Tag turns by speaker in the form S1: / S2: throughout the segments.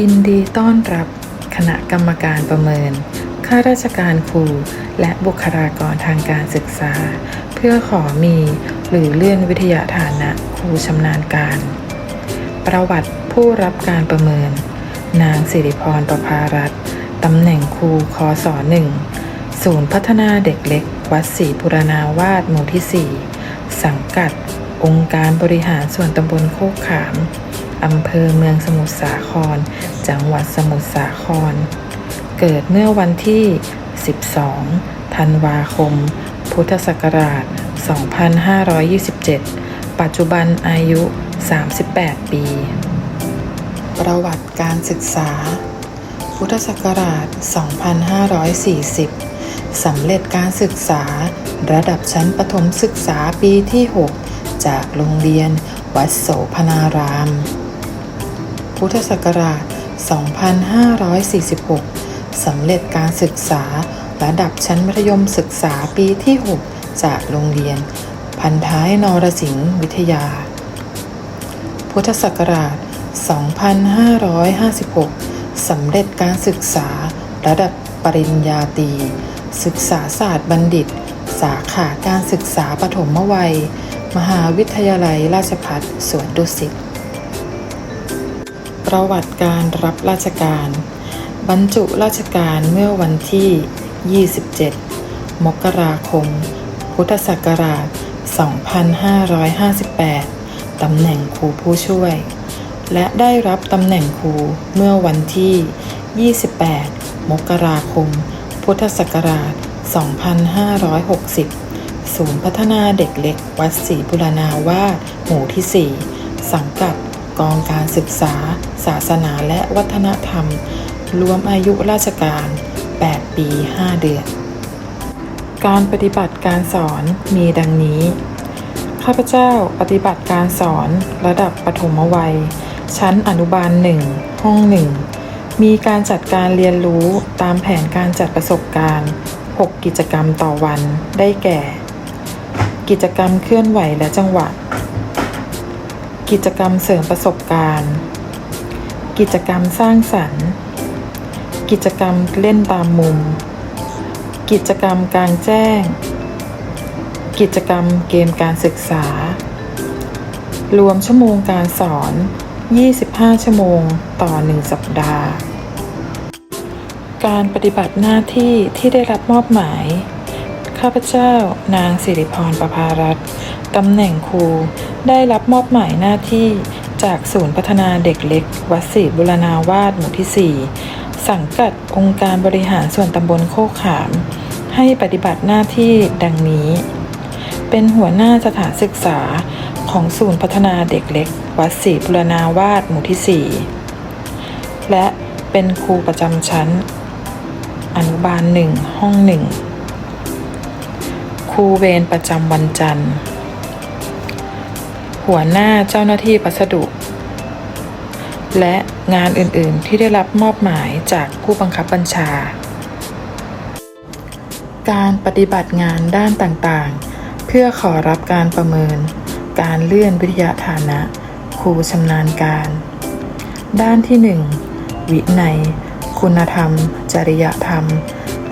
S1: ยินดีต้อนรับคณะกรรมการประเมิน ข้าราชการครู และบุคลากรทางการศึกษา เพื่อขอมีหรือเลื่อนวิทยาฐานะครูชำนาญการ ประวัติผู้รับการประเมิน นางสิริพรประภารัตน์ตำแหน่งครูคอสอหนึ่งศูนย์พัฒนาเด็กเล็ก วัดศรีบุรณาวาสหมู่ที่ 4 สังกัด องค์การบริหารส่วนตำบลโคกขาม อำเภอเมืองสมุทรสาคร จังหวัดสมุทรสาคร เกิดเมื่อวันที่ 12 ธันวาคม พุทธศักราช 2527 ปัจจุบันอายุ 38 ปี ประวัติการศึกษา พุทธศักราช 2540 สำเร็จการศึกษาระดับชั้นประถมศึกษาปีที่ 6 จากโรงเรียนวัดโสพนาราม พุทธศักราช 2546 สำเร็จการศึกษาระดับชั้นมัธยมศึกษาปีที่ 6 จากโรงเรียน พันท้ายนรสิงห์วิทยา พุทธศักราช 2556 สำเร็จการศึกษาระดับปริญญาตรีศึกษาศาสตร์บัณฑิต สาขาการศึกษาปฐมวัย มหาวิทยาลัยราชภัฏสวนดุสิต ประวัติการรับราชการ บรรจุราชการเมื่อวันที่ 27 มกราคม พุทธศักราช 2558 ตำแหน่งครูผู้ช่วย และได้รับตำแหน่งครูเมื่อวันที่ 28 มกราคม พุทธศักราช 2560ศูนย์พัฒนาเด็กเล็ก วัดศรีบุรณาวาสหมู่ที่ 4 สังกัด กองการศึกษา ศาสนาและวัฒนธรรม รวมอายุราชการ 8 ปี 5 เดือน การปฏิบัติการสอนมีดังนี้ ข้าพเจ้าปฏิบัติการสอนระดับปฐมวัย ชั้นอนุบาลหนึ่งห้องหนึ่งมีการจัดการเรียนรู้ตามแผนการจัดประสบการณ์ 6 กิจกรรมต่อวันได้แก่ กิจกรรมเคลื่อนไหวและจังหวะ กิจกรรมเสริมประสบการณ์ กิจกรรมสร้างสรรค์ กิจกรรมเล่นตามมุม กิจกรรมกลางแจ้ง กิจกรรมเกมการศึกษา รวมชั่วโมงการสอน 25 ชั่วโมงต่อ 1 สัปดาห์ การปฏิบัติหน้าที่ที่ได้รับมอบหมาย ข้าพเจ้านางสิริพรประภารัตน์ตำแหน่งครู ได้รับมอบหมายหน้าที่จากศูนย์พัฒนาเด็กเล็ก วัดศรีบุรณาวาสหมู่ที่ 4 สังกัดองค์การบริหารส่วนตำบลโคกขาม ให้ปฏิบัติหน้าที่ดังนี้ เป็นหัวหน้าสถานศึกษาของศูนย์พัฒนาเด็กเล็ก วัดศรีบุรณาวาสหมู่ที่ 4 และเป็นครูประจำชั้น อนุบาลหนึ่งห้องหนึ่งครูเวรประจำวันจันทร์ หัวหน้าเจ้าหน้าที่พัสดุ และงานอื่นๆที่ได้รับมอบหมายจากผู้บังคับบัญชา การปฏิบัติงานด้านต่างๆ เพื่อขอรับการประเมิน การเลื่อนวิทยาฐานะ ครูชำนาญการ ด้านที่ 1 วินัย คุณธรรม จริยธรรม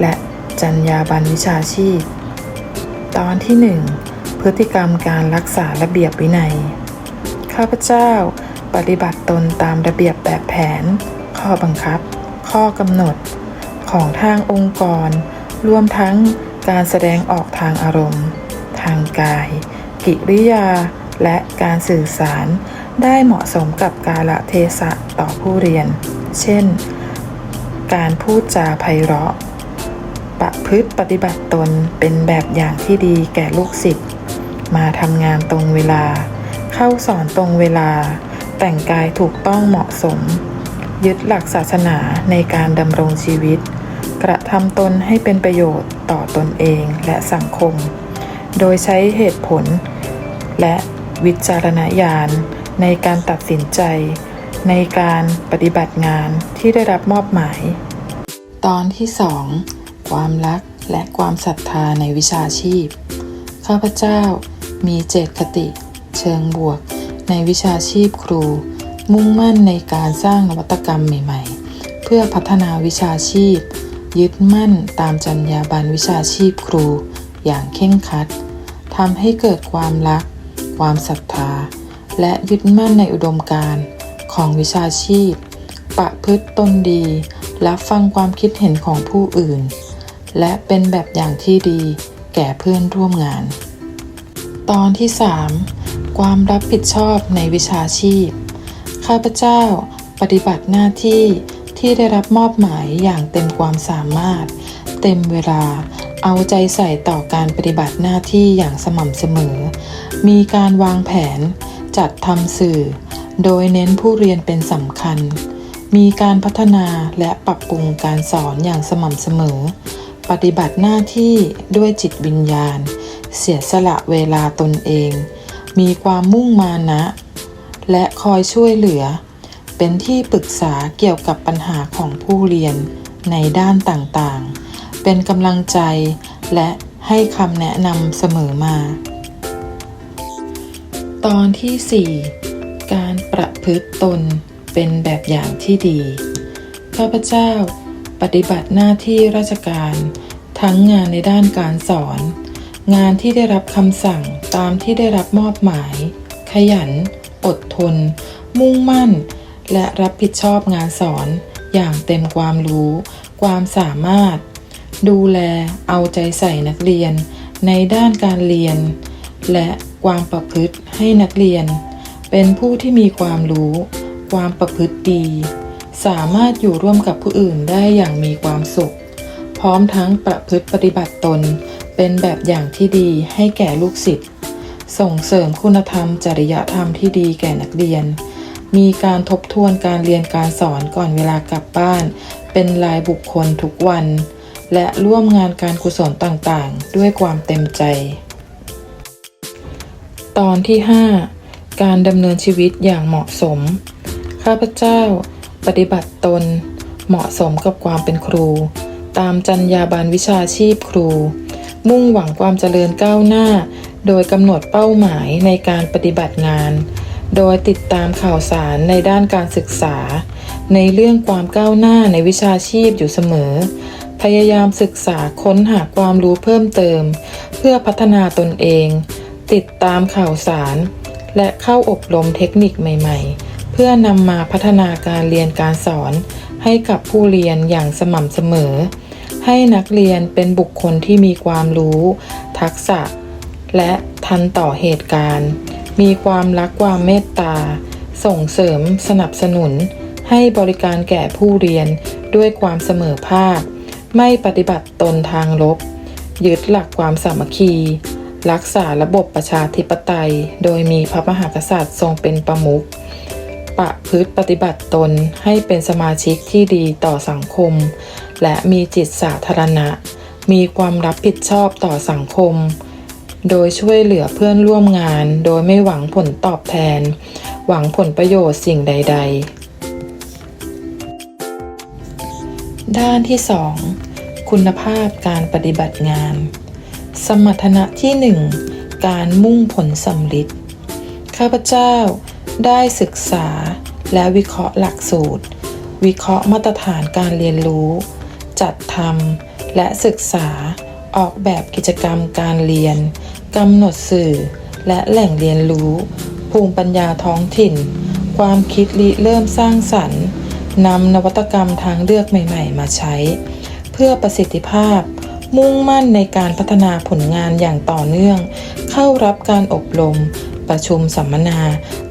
S1: และจรรยาบรรณวิชาชีพ ตอนที่ 1 พฤติกรรมการรักษาระเบียบวินัย ข้าพเจ้าปฏิบัติตนตามระเบียบแบบแผน ข้อบังคับ ข้อกำหนด ของทางองค์กร รวมทั้งการแสดงออกทางอารมณ์ ทางกาย กิริยา และการสื่อสาร ได้เหมาะสมกับกาลเทศะต่อผู้เรียน เช่น การพูดจาไพเราะประพฤติปฏิบัติตนเป็นแบบอย่างที่ดีแก่ลูกศิษย์ มาทำงานตรงเวลา เข้าสอนตรงเวลา แต่งกายถูกต้องเหมาะสม ยึดหลักศาสนาในการดำรงชีวิต กระทำตนให้เป็นประโยชน์ต่อตนเองและสังคม โดยใช้เหตุผล และวิจารณญาณในการตัดสินใจ ในการปฏิบัติงานที่ได้รับมอบหมาย ตอนที่ 2 ความรักและความศรัทธาในวิชาชีพ ข้าพเจ้า มีเจตคติ เชิงบวก ในวิชาชีพครู มุ่งมั่นในการสร้างนวัตกรรมใหม่ ๆ เพื่อพัฒนาวิชาชีพ ยึดมั่นตามจรรยาบรรณวิชาชีพครู อย่างเข่งคัดทำให้เกิดความรัก ความศรัทธา และยึดมั่นในอุดมการณ์ของวิชาชีพ ประพฤติตนดี รับฟังความคิดเห็นของผู้อื่น และเป็นแบบอย่างที่ดีแก่เพื่อนร่วมงาน ตอนที่ 3 ความรับผิดชอบในวิชาชีพ ข้าพเจ้าปฏิบัติหน้าที่ที่ได้รับมอบหมายอย่างเต็มความสามารถ เต็มเวลา เอาใจใส่ต่อการปฏิบัติหน้าที่อย่างสม่ำเสมอ มีการวางแผน จัดทำสื่อ โดยเน้นผู้เรียนเป็นสำคัญ มีการพัฒนาและปรับปรุงการสอนอย่างสม่ำเสมอ ปฏิบัติหน้าที่ด้วยจิตวิญญาณ เสียสละเวลาตนเอง มีความมุ่งมานะ และคอยช่วยเหลือ เป็นที่ปรึกษาเกี่ยวกับปัญหาของผู้เรียนในด้านต่างๆ เป็นกำลังใจและให้คำแนะนำเสมอมา ตอนที่ 4 การประพฤติตนเป็นแบบอย่างที่ดี ข้าพเจ้าปฏิบัติหน้าที่ราชการ ทั้งงานในด้านการสอน งานที่ได้รับคำสั่งตามที่ได้รับมอบหมาย ขยัน อดทน มุ่งมั่น และรับผิดชอบงานสอนอย่างเต็มความรู้ ความสามารถ ดูแลเอาใจใส่นักเรียน ในด้านการเรียน และความประพฤติให้นักเรียน เป็นผู้ที่มีความรู้ ความประพฤติดี สามารถอยู่ร่วมกับผู้อื่นได้อย่างมีความสุข พร้อมทั้งประพฤติปฏิบัติตน เป็นแบบอย่างที่ดีให้แก่ลูกศิษย์ ส่งเสริมคุณธรรม จริยธรรมที่ดีแก่นักเรียน มีการทบทวนการเรียนการสอนก่อนเวลากลับบ้าน เป็นรายบุคคลทุกวัน และร่วมงานการกุศลต่างๆ ด้วยความเต็มใจ ตอนที่ 5 การดำเนินชีวิตอย่างเหมาะสม ข้าพเจ้า ปฏิบัติตน เหมาะสมกับความเป็นครู ตามจรรยาบรรณวิชาชีพครู มุ่งหวังความเจริญก้าวหน้า โดยกำหนดเป้าหมายในการปฏิบัติงาน โดยติดตามข่าวสารในด้านการศึกษา ในเรื่องความก้าวหน้าในวิชาชีพอยู่เสมอ พยายามศึกษาค้นหาความรู้เพิ่มเติม เพื่อพัฒนาตนเอง ติดตามข่าวสาร และเข้าอบรมเทคนิคใหม่ ๆ เพื่อนำมาพัฒนาการเรียนการสอนให้กับผู้เรียนอย่างสม่ำเสมอ ให้นักเรียนเป็นบุคคลที่มีความรู้ ทักษะ และทันต่อเหตุการณ์ มีความรักความเมตตา ส่งเสริมสนับสนุน ให้บริการแก่ผู้เรียนด้วยความเสมอภาค ไม่ปฏิบัติตนทางลบ ยึดหลักความสามัคคี รักษาระบบประชาธิปไตย โดยมีพระมหากษัตริย์ทรงเป็นประมุขประพฤติปฏิบัติตนให้เป็นสมาชิกที่ดีต่อสังคม และมีจิตสาธารณะ มีความรับผิดชอบต่อสังคม โดยช่วยเหลือเพื่อนร่วมงาน โดยไม่หวังผลตอบแทน หวังผลประโยชน์สิ่งใด ๆ ด้านที่ 2 คุณภาพการปฏิบัติงาน สมรรถนะที่ 1 การมุ่งผลสำลิดข้าพเจ้าได้ศึกษาและวิเคราะห์หลักสูตร วิเคราะห์มาตรฐานการเรียนรู้ จัดทำและศึกษาออกแบบกิจกรรมการเรียนกำหนดสื่อ และแหล่งเรียนรู้ ภูมิปัญญาท้องถิ่น ความคิดริเริ่มสร้างสรรค์นำนวัตกรรมทางเลือกใหม่ๆ มาใช้ เพื่อประสิทธิภาพ มุ่งมั่นในการพัฒนาผลงานอย่างต่อเนื่อง เข้ารับการอบรม ประชุมสัมมนา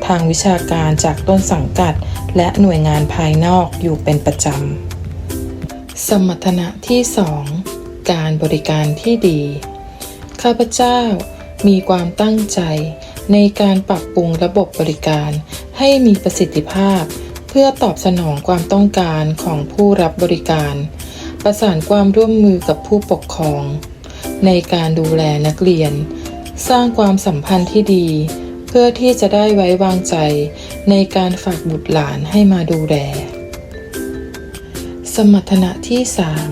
S1: ทางวิชาการจากต้นสังกัด และหน่วยงานภายนอกอยู่เป็นประจำ สมรรถนะที่2การบริการที่ดี ข้าพเจ้ามีความตั้งใจในการปรับปรุงระบบบริการให้มีประสิทธิภาพ เพื่อตอบสนองความต้องการของผู้รับบริการ ประสานความร่วมมือกับผู้ปกครอง ในการดูแลนักเรียน สร้างความสัมพันธ์ที่ดี เพื่อที่จะได้ไว้วางใจในการฝากบุตรหลานให้มาดูแล สมรรถนะที่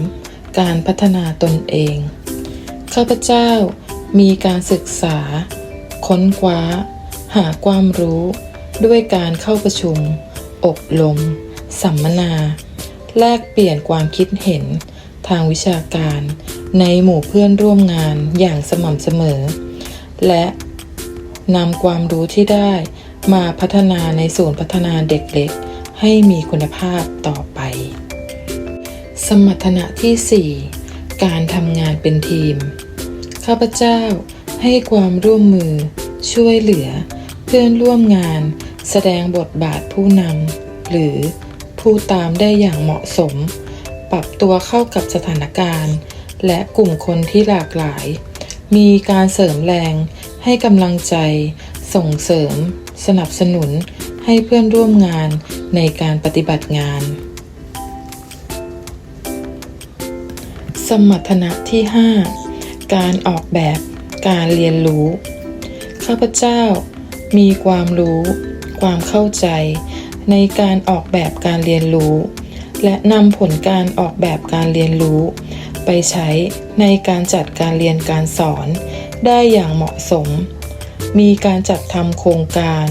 S1: 3การพัฒนาตนเอง ข้าพเจ้ามีการศึกษา ค้นคว้า หาความรู้ ด้วยการเข้าประชุม อบรม สัมมนา แลกเปลี่ยนความคิดเห็น ทางวิชาการ ในหมู่เพื่อนร่วมงานอย่างสม่ำเสมอ และนำความรู้ที่ได้มาพัฒนาในศูนย์พัฒนาเด็กเล็ก ให้มีคุณภาพต่อไป สมรรถนะที่ 4 การทำงานเป็นทีม ข้าพเจ้าให้ความร่วมมือ ช่วยเหลือ เพื่อนร่วมงาน แสดงบทบาทผู้นำหรือผู้ตามได้อย่างเหมาะสม ปรับตัวเข้ากับสถานการณ์ และกลุ่มคนที่หลากหลาย มีการเสริมแรง ให้กำลังใจ ส่งเสริม สนับสนุน ให้เพื่อนร่วมงานในการปฏิบัติงาน สมรรถนะที่ 5 การออกแบบการเรียนรู้ ข้าพเจ้ามีความรู้ ความเข้าใจ ในการออกแบบการเรียนรู้ และนำผลการออกแบบการเรียนรู้ ไปใช้ในการจัดการเรียนการสอน ได้อย่างเหมาะสม มีการจัดทำโครงการ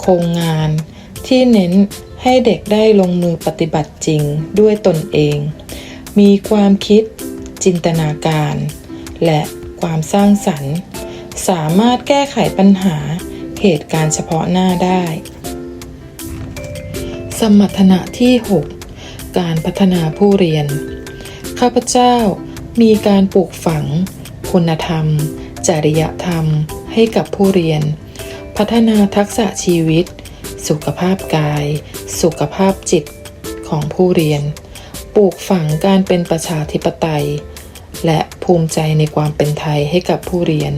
S1: โครงงาน ที่เน้นให้เด็กได้ลงมือปฏิบัติจริงด้วยตนเอง มีความคิด จินตนาการ และความสร้างสรรค์ สามารถแก้ไขปัญหาเหตุการณ์เฉพาะหน้าได้ สมรรถนะที่ 6 การพัฒนาผู้เรียน ข้าพเจ้ามีการปลูกฝัง คุณธรรม จริยธรรมให้กับผู้เรียน พัฒนาทักษะชีวิต สุขภาพกาย สุขภาพจิตของผู้เรียน ปลูกฝังการเป็นประชาธิปไตย และภูมิใจในความเป็นไทยให้กับผู้เรียน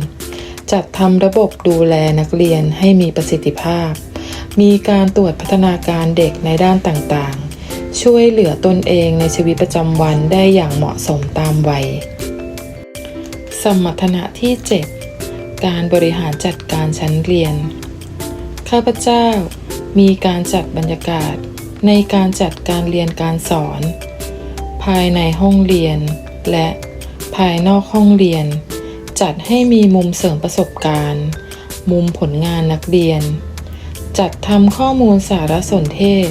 S1: จัดทำระบบดูแลนักเรียนให้มีประสิทธิภาพ มีการตรวจพัฒนาการเด็กในด้านต่างๆ ช่วยเหลือตนเองในชีวิตประจำวันได้อย่างเหมาะสมตามวัย สมรรถนะที่ 7 การบริหารจัดการชั้นเรียน ข้าพเจ้ามีการจัดบรรยากาศในการจัดการเรียนการสอน ภายในห้องเรียน และภายนอกห้องเรียน จัดให้มีมุมเสริมประสบการณ์ มุมผลงานนักเรียน จัดทำข้อมูลสารสนเทศ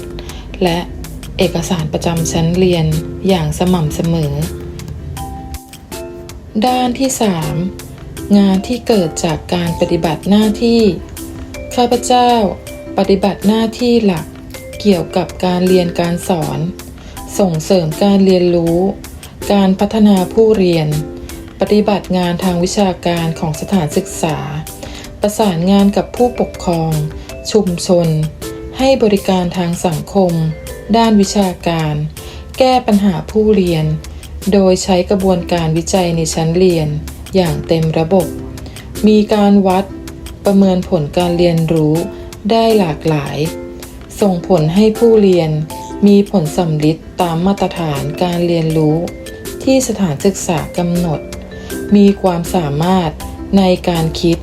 S1: และเอกสารประจำชั้นเรียนอย่างสม่ำเสมอ ด้านที่ 3 งานที่เกิดจากการปฏิบัติหน้าที่ ข้าพเจ้าปฏิบัติหน้าที่หลักเกี่ยวกับการเรียนการสอน ส่งเสริมการเรียนรู้ การพัฒนาผู้เรียน ปฏิบัติงานทางวิชาการของสถานศึกษา ประสานงานกับผู้ปกครอง ชุมชน ให้บริการทางสังคม ด้านวิชาการ แก้ปัญหาผู้เรียน โดยใช้กระบวนการวิจัยในชั้นเรียน อย่างเต็มระบบ มีการวัด ประเมินผลการเรียนรู้ได้หลากหลาย ส่งผลให้ผู้เรียน มีผลสำลิดตามมาตรฐานการเรียนรู้ ที่สถานศึกษากำหนด มีความสามารถในการคิด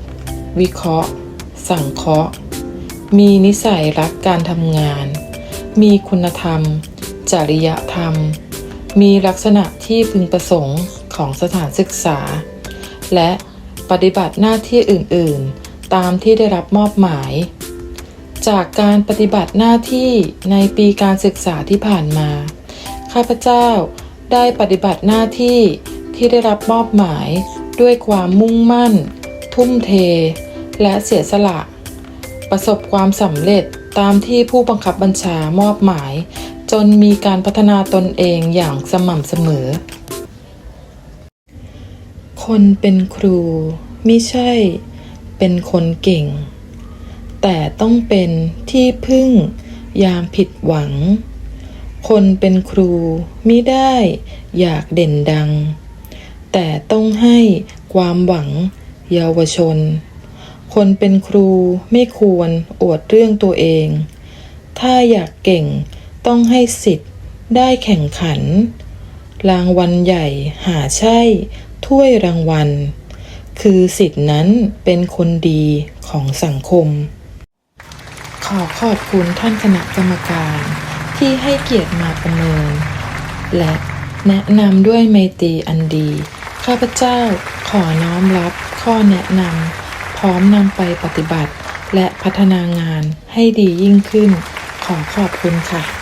S1: วิเคราะห์ สังเคราะห์ มีนิสัยรักการทำงาน มีคุณธรรม จริยธรรม มีลักษณะที่พึงประสงค์ของสถานศึกษา และปฏิบัติหน้าที่อื่น ๆ ตามที่ได้รับมอบหมาย จากการปฏิบัติหน้าที่ในปีการศึกษาที่ผ่านมา ข้าพเจ้าได้ปฏิบัติหน้าที่ที่ได้รับมอบหมายด้วยความมุ่งมั่น ทุ่มเท และเสียสละ ประสบความสำเร็จตามที่ผู้บังคับบัญชามอบหมาย จนมีการพัฒนาตนเองอย่างสม่ำเสมอ คนเป็นครูไม่ใช่ เป็นคนเก่ง แต่ต้องเป็นที่พึ่งยามผิดหวัง คนเป็นครูมิได้อยากเด่นดัง แต่ต้องให้ความหวังเยาวชน คนเป็นครูไม่ควรอวดเรื่องตัวเอง ถ้าอยากเก่งต้องให้สิทธิ์ได้แข่งขัน รางวัลใหญ่หาใช่ถ้วยรางวัล คือสิทธินั้นเป็นคนดีของสังคม ขอขอบคุณท่านคณะกรรมการ ที่ให้เกียรติมาประเมิน และแนะนำด้วยไมตรีอันดี ข้าพเจ้าขอน้อมรับข้อแนะนำพร้อมนำไปปฏิบัติ และพัฒนางานให้ดียิ่งขึ้นขขอขอบคุณค่ะ